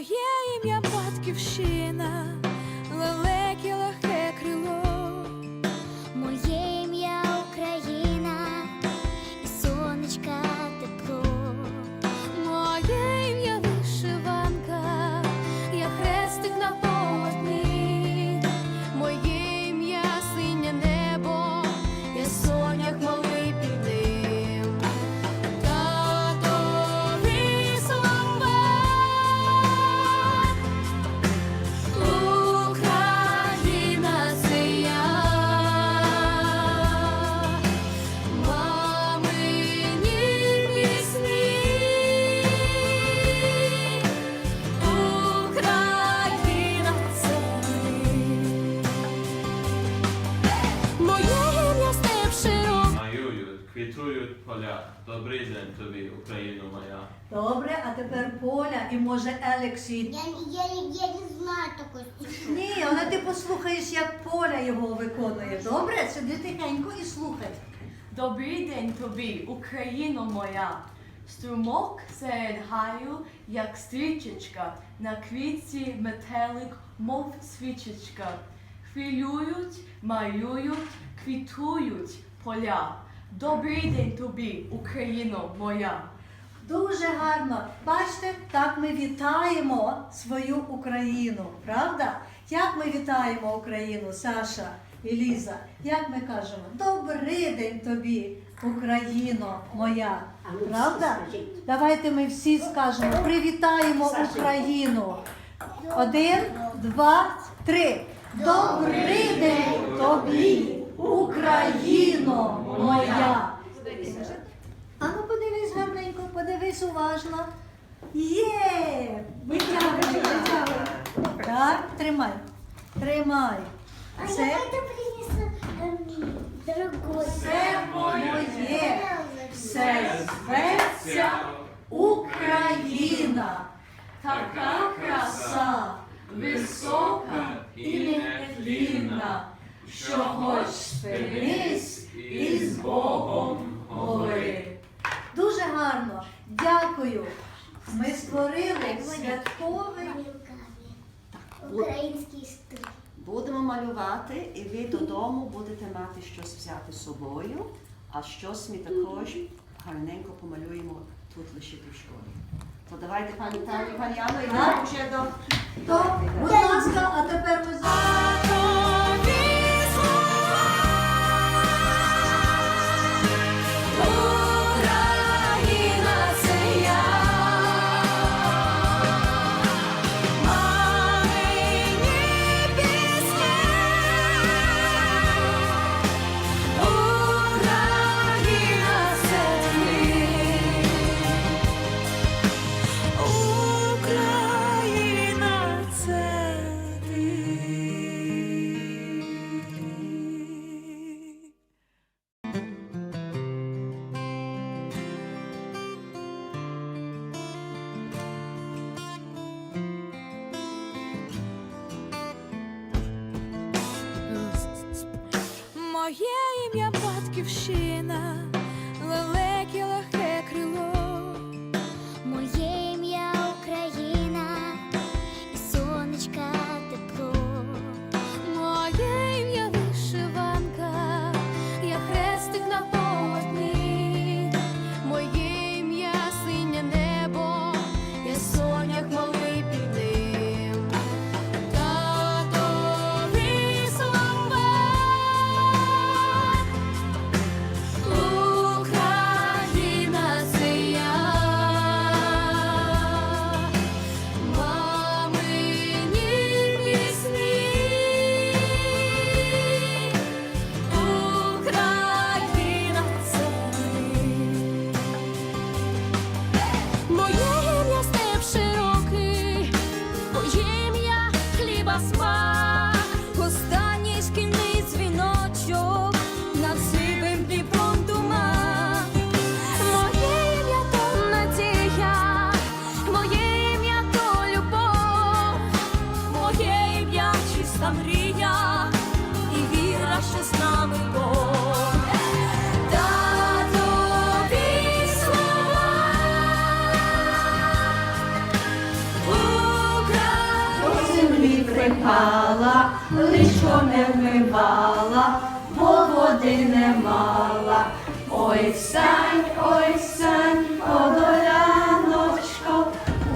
Моє ім'я батьківщина, лелеки легке Добрий день тобі, Україно моя. Добре, а тепер Поля і може Елексій. Я, я, я не знаю такої стихи. Ні, але ти послухаєш, як Поля його виконує. Добре? Сиди тихенько і слухай. Добрий день тобі, Україно моя. Струмок серед гаю, як стрічечка, на квітці метелик, мов свічечка. Хвилюють, малюють, квітують поля. Добрий день тобі, Україно моя. Дуже гарно. Бачите, так ми вітаємо свою Україну, правда? Як ми вітаємо Україну, Саша і Ліза? Як ми кажемо? Добрий день тобі, Україно моя. Правда? Давайте ми всі скажемо, привітаємо Україну. Один, два, три. Добрий день тобі, Україно моя. А ну подивись гарненько, подивись уважно. Є! Витягуй, витягуй. Так, тримай. Тримай. А Це давайте принесу Дякую. Ми створили святковий. Український стиль. Будемо малювати, і ви додому будете мати щось взяти з собою, а щось ми також гарненько помалюємо тут лишити в школі. То давайте, пані Тані, пані Анно, йдемо вже до То, будь ласка, а yeah. басма. Чекала, личко не вмивала, бо води не мала. Ой, сань, ой, сань, подоляночко,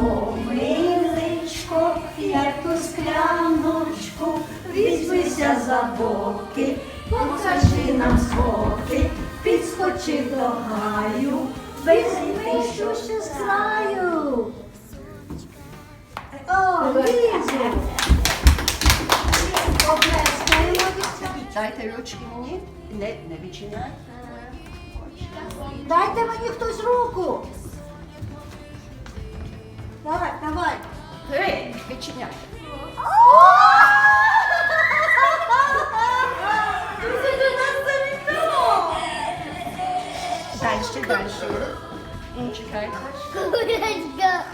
о, миличко, як ту скляночку, візьмися за боки, покажи нам звуки, підскочи до гаю, візьми щось з краю. О, Лізо! Дайте ручки мені. Не, не відчиняй. Дайте мені хтось руку. Давай, давай. Гей, відчиняй. Дальше, дальше. Ну, чекайте. Курочка.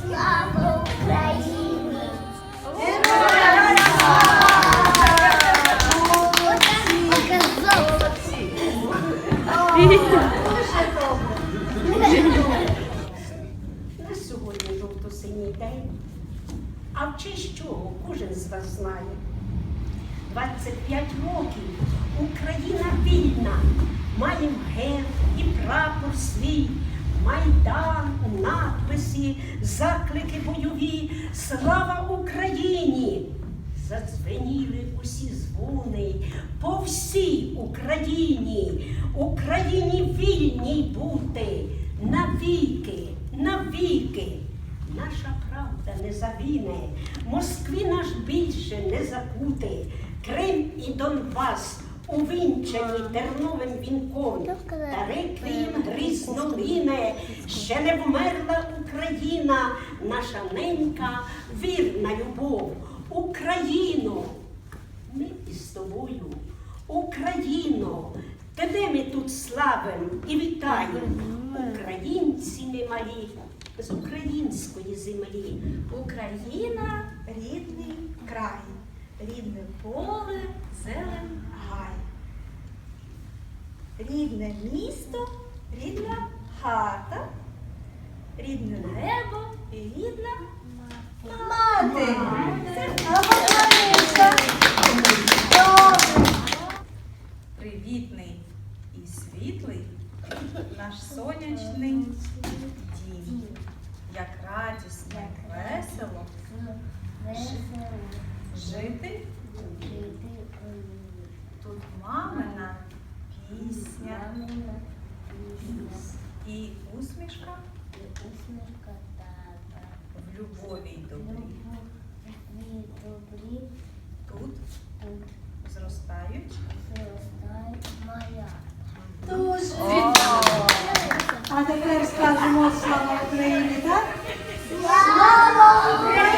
Слава Україні! На сьогодні жовто-синій день. А в честь чого кожен з вас знає. 25 років Україна вільна, маємо герб і прапор свій, майдан, надписи, заклики бойові, слава Україні! Задзвеніли усі дзвони по всій Україні, Україні вільній бути навіки, навіки. Наша правда не завіне, Москві наш більше не закути. Крим і Донбас увінчані терновим вінком, та реквієм грізнолине, ще не вмерла Україна, наша ненька вірна любов. Україно, ми із тобою, Україно, тебе ми тут славим і вітаємо. Українці ми малі з української землі. Україна рідний край, рідне поле, зелен гай. Рідне місто, рідна хата, рідне небо і рідна Мати. Привітний і світлий наш сонячний дім. Як радісно, як весело жити тут мамина пісня. І усмішка? В любові й добрі. Тут зростають. Дуже. А тепер скажемо слава Україні, так? Слава